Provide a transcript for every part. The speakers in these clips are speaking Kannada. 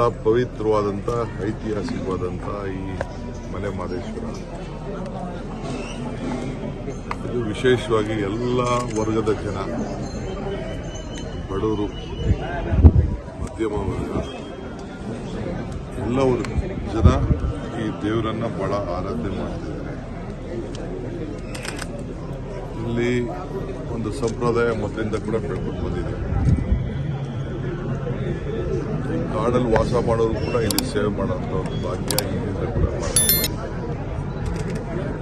ಬಹಳ ಪವಿತ್ರವಾದಂಥ, ಐತಿಹಾಸಿಕವಾದಂಥ ಈ ಮಲೆ ಮಹದೇಶ್ವರ. ಇದು ವಿಶೇಷವಾಗಿ ಎಲ್ಲ ವರ್ಗದ ಜನ, ಬಡವರು, ಮಧ್ಯಮ ವರ್ಗ, ಎಲ್ಲವರು ಜನ ಈ ದೇವರನ್ನ ಬಹಳ ಆರಾಧನೆ ಮಾಡ್ತಿದ್ದಾರೆ. ಇಲ್ಲಿ ಒಂದು ಸಂಪ್ರದಾಯ ಮೊದಲಿಂದ ಕೂಡ ಬಂದಿದೆ. ಕಾಡಲ್ಲಿ ವಾಸ ಮಾಡೋರು ಕೂಡ ಇಲ್ಲಿ ಸೇವೆ ಮಾಡೋಂಥ ಒಂದು ಭಾಗ್ಯ ಇಲ್ಲಿಂದ ಕೂಡ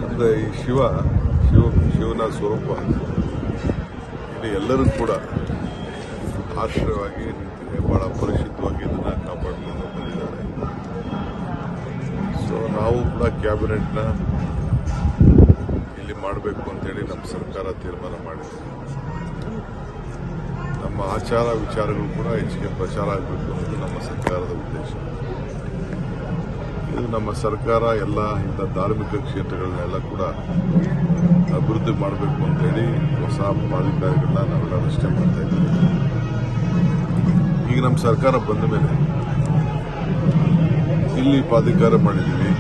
ಅಂದ್ರೆ ಈ ಶಿವ ಶಿವ, ಶಿವನ ಸ್ವರೂಪ. ಇಲ್ಲಿ ಎಲ್ಲರೂ ಕೂಡ ಆಶ್ರಯವಾಗಿ ಬಹಳ ಪರಿಶುದ್ಧವಾಗಿ ಇದನ್ನ ಕಾಪಾಡಿಕೊಂಡು ಬಂದಿದ್ದಾರೆ. ಸೊ ನಾವು ಕೂಡ ಕ್ಯಾಬಿನೆಟ್ನ ಇಲ್ಲಿ ಮಾಡಬೇಕು ಅಂತೇಳಿ ನಮ್ಮ ಸರ್ಕಾರ ತೀರ್ಮಾನ ಮಾಡಿದೆ. ನಮ್ಮ ಆಚಾರ ವಿಚಾರಗಳು ಕೂಡ ಹೆಚ್ಚಿಗೆ ಪ್ರಚಾರ ಆಗಬೇಕು ಅನ್ನೋದು ನಮ್ಮ ಸರ್ಕಾರದ ಉದ್ದೇಶ. ಇದು ನಮ್ಮ ಸರ್ಕಾರ ಎಲ್ಲ ಇಂಥ ಧಾರ್ಮಿಕ ಕ್ಷೇತ್ರಗಳನ್ನೆಲ್ಲ ಕೂಡ ಅಭಿವೃದ್ಧಿ ಮಾಡಬೇಕು ಅಂತೇಳಿ ಹೊಸ ಪ್ರಾಧಿಕಾರಗಳನ್ನ ನಾವೆಲ್ಲ ರಚನೆ ಮಾಡ್ತಾ ಇದ್ದೀವಿ. ಈಗ ನಮ್ಮ ಸರ್ಕಾರ ಬಂದ ಮೇಲೆ ಇಲ್ಲಿ ಪ್ರಾಧಿಕಾರ ಮಾಡಿದ್ದೀವಿ,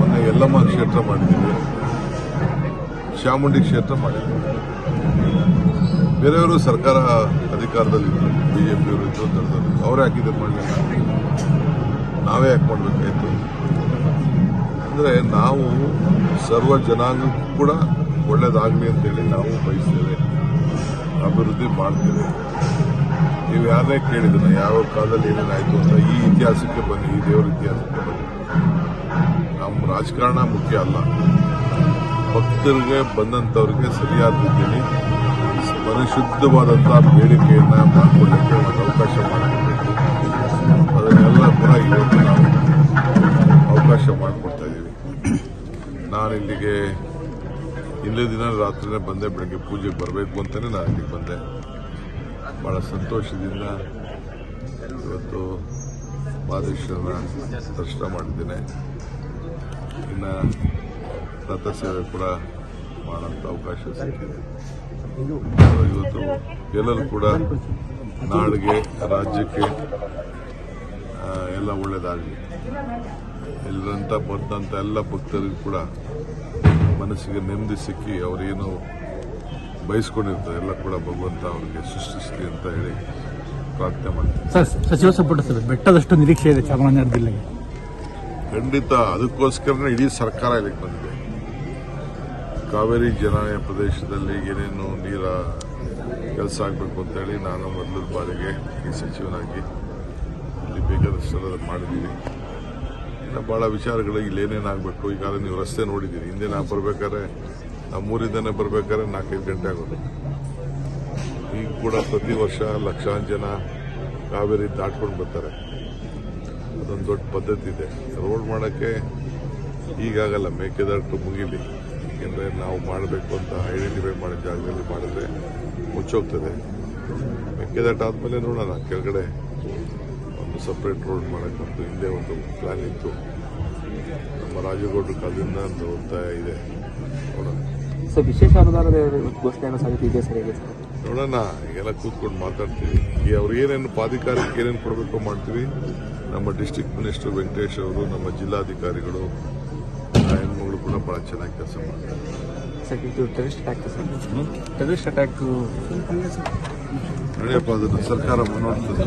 ಮೊನ್ನೆ ಯಲ್ಲಮ್ಮ ಕ್ಷೇತ್ರ ಮಾಡಿದ್ದೀವಿ, ಚಾಮುಂಡಿ ಕ್ಷೇತ್ರ ಮಾಡಿದ್ದೀವಿ. ಬೇರೆಯವರು ಸರ್ಕಾರ ಅಧಿಕಾರದಲ್ಲಿ ಬಿಜೆಪಿಯವರು ಇದ್ರು ತರದವರು ಅವರೇ ಹಾಕಿದ್ರು ಮಾಡಲಿಲ್ಲ ನಾವೇ ಯಾಕೆ ಮಾಡಬೇಕಾಯ್ತು? ಅಂದರೆ ನಾವು ಸರ್ವ ಜನಾಂಗಕ್ಕೂ ಕೂಡ ಒಳ್ಳೇದಾಗಲಿ ಅಂತೇಳಿ ನಾವು ಬಯಸ್ತೇವೆ. ಅಭಿವೃದ್ಧಿ ಮಾಡ್ತೇವೆ. ನೀವು ಯಾರನ್ನೇ ಕೇಳಿದ್ರೆ ಯಾವ ಕಾಲದಲ್ಲಿ ಏನೇನಾಯಿತು ಅಂತ ಈ ಇತಿಹಾಸಕ್ಕೆ ಬನ್ನಿ, ಈ ದೇವರ ಇತಿಹಾಸಕ್ಕೆ ಬನ್ನಿ. ನಮ್ಮ ರಾಜಕಾರಣ ಮುಖ್ಯ ಅಲ್ಲ. ಭಕ್ತರಿಗೆ ಬಂದಂಥವ್ರಿಗೆ ಸರಿಯಾದ ರೀತಿಯಲ್ಲಿ ಪರಿಶುದ್ಧವಾದಂಥ ಬೇಡಿಕೆಯನ್ನು ಮಾಡಿಕೊಳ್ಳಕ್ಕೆ ಒಂದು ಅವಕಾಶ ಮಾಡಿಕೊಡ್ಬೇಕು. ಅದನ್ನೆಲ್ಲ ಕೂಡ ಇವತ್ತು ನಾವು ಅವಕಾಶ ಮಾಡಿಕೊಡ್ತಾ ಇದ್ದೀವಿ. ನಾನು ಇಲ್ಲಿಗೆ ಇಲ್ಲೇ ದಿನ ರಾತ್ರಿನೇ ಬಂದೆ, ಬೆಳಗ್ಗೆ ಪೂಜೆಗೆ ಬರಬೇಕು ಅಂತಲೇ ನಾನು ಇಲ್ಲಿಗೆ ಬಂದೆ. ಭಾಳ ಸಂತೋಷದಿಂದ ಇವತ್ತು ಮಾದೇಶ್ವರನ ದರ್ಶನ ಮಾಡಿದ್ದೇನೆ. ಇನ್ನು ರಥಸೇವೆ ಕೂಡ ಮಾಡೋಂಥ ಅವಕಾಶ ಸಿಕ್ಕಿದೆ. ಇವತ್ತು ಎಲ್ಲರೂ ಕೂಡ ನಾಡಿಗೆ ರಾಜ್ಯಕ್ಕೆ ಎಲ್ಲ ಒಳ್ಳೇದಾಗಲಿ. ಎಲ್ಲರಂತ ಬಂದಂಥ ಎಲ್ಲ ಭಕ್ತರಿಗೂ ಕೂಡ ಮನಸ್ಸಿಗೆ ನೆಮ್ಮದಿ ಸಿಕ್ಕಿ ಅವರೇನು ಬಯಸ್ಕೊಂಡಿರ್ತಾರೆ. ಎಲ್ಲ ಕೂಡ ಭಗವಂತ ಅವರಿಗೆ ಸೃಷ್ಟಿಸಲಿ ಅಂತ ಹೇಳಿ ಪ್ರಾರ್ಥನೆ ಮಾಡ್ತೀನಿ. ಸರ್ ಸಚಿವ ಸಂಪುಟ ಸಭೆ ಬೆಟ್ಟದಷ್ಟು ನಿರೀಕ್ಷೆ ಇದೆ ಚಾಮರಾಜನಗರ ಜಿಲ್ಲೆಗೆ. ಖಂಡಿತ. ಅದಕ್ಕೋಸ್ಕರನೇ ಇಡೀ ಸರ್ಕಾರ ಇಲ್ಲಿಗೆ ಬಂದಿದೆ. ಕಾವೇರಿ ಜಲಾನಯ ಪ್ರದೇಶದಲ್ಲಿ ಏನೇನು ನೀರ ಕೆಲಸ ಆಗಬೇಕು ಅಂತೇಳಿ ನಾನು ಮೊದಲ ಬಾರಿಗೆ ಈ ಸಚಿವನಾಗಿ ಇಲ್ಲಿ ಬೇಕಾದಷ್ಟು ಮಾಡಿದ್ದೀನಿ. ಇನ್ನು ಭಾಳ ವಿಚಾರಗಳು ಇಲ್ಲಿ ಏನೇನು ಆಗಬೇಕು ಈಗಾಗಲೇ ನೀವು ರಸ್ತೆ ನೋಡಿದ್ದೀರಿ. ಹಿಂದೆ ನಾವು ಬರಬೇಕಾದ್ರೆ ನಮ್ಮೂರಿಂದನೇ ಬರಬೇಕಾದ್ರೆ ನಾಲ್ಕೈದು ಗಂಟೆ ಆಗೋದು. ಈಗ ಕೂಡ ಪ್ರತಿ ವರ್ಷ ಲಕ್ಷಾಂತರ ಜನ ಕಾವೇರಿ ದಾಟ್ಕೊಂಡು ಬರ್ತಾರೆ. ಅದೊಂದು ದೊಡ್ಡ ಪದ್ಧತಿ ಇದೆ. ರೋಡ್ ಮಾಡೋಕ್ಕೆ ಈಗಾಗಲ್ಲ ಮೇಕೆದಾಟು ಮುಗಿಲಿ. ಏಕೆಂದರೆ ನಾವು ಮಾಡಬೇಕು ಅಂತ ಐಡೆಂಟಿಫೈ ಮಾಡಿದ ಜಾಗದಲ್ಲಿ ಮಾಡಿದ್ರೆ ಮುಚ್ಚೋಗ್ತದೆ. ಮೆಕ್ಕೆದಾಟ ಆದಮೇಲೆ ನೋಡೋಣ ಕೆಳಗಡೆ ಒಂದು ಸಪ್ರೇಟ್ ರೋಡ್ ಮಾಡೋಕ್ಕಂತೂ ಹಿಂದೆ ಒಂದು ಪ್ಲಾನ್ ಇತ್ತು. ನಮ್ಮ ರಾಜಗೌಡರ ಕಾಲದಿಂದ ಒಂದು ಒತ್ತಾಯ ಇದೆ. ನೋಡೋಣ. ಸರ್ ವಿಶೇಷ ಅನುದಾನದ ಘೋಷಣೆ ಆಗೋ ಸಾಧ್ಯತೆ ಇದೆ ಸರ್ ನೋಡೋಣ ಈಗೆಲ್ಲ ಕೂತ್ಕೊಂಡು ಮಾತಾಡ್ತೀವಿ. ಈ ಅವ್ರು ಏನೇನು ಪ್ರಾಧಿಕಾರಕ್ಕೆ ಏನೇನು ಕೊಡಬೇಕು ಮಾಡ್ತೀವಿ. ನಮ್ಮ ಡಿಸ್ಟಿಕ್ ಮಿನಿಸ್ಟರ್ ವೆಂಕಟೇಶ್ ಅವರು ನಮ್ಮ ಜಿಲ್ಲಾಧಿಕಾರಿಗಳು ಆ ಕೂಡ ಬಹಳ ಚೆನ್ನಾಗಿ ಕೆಲಸ ಮಾಡ್ತಾರೆ ಸರ್ ಇದು terrorist attack sir? Terrorist attack ನಡೆಯಪ್ಪ ಅದನ್ನು ಸರ್ಕಾರ ನೋಡ್ತದೆ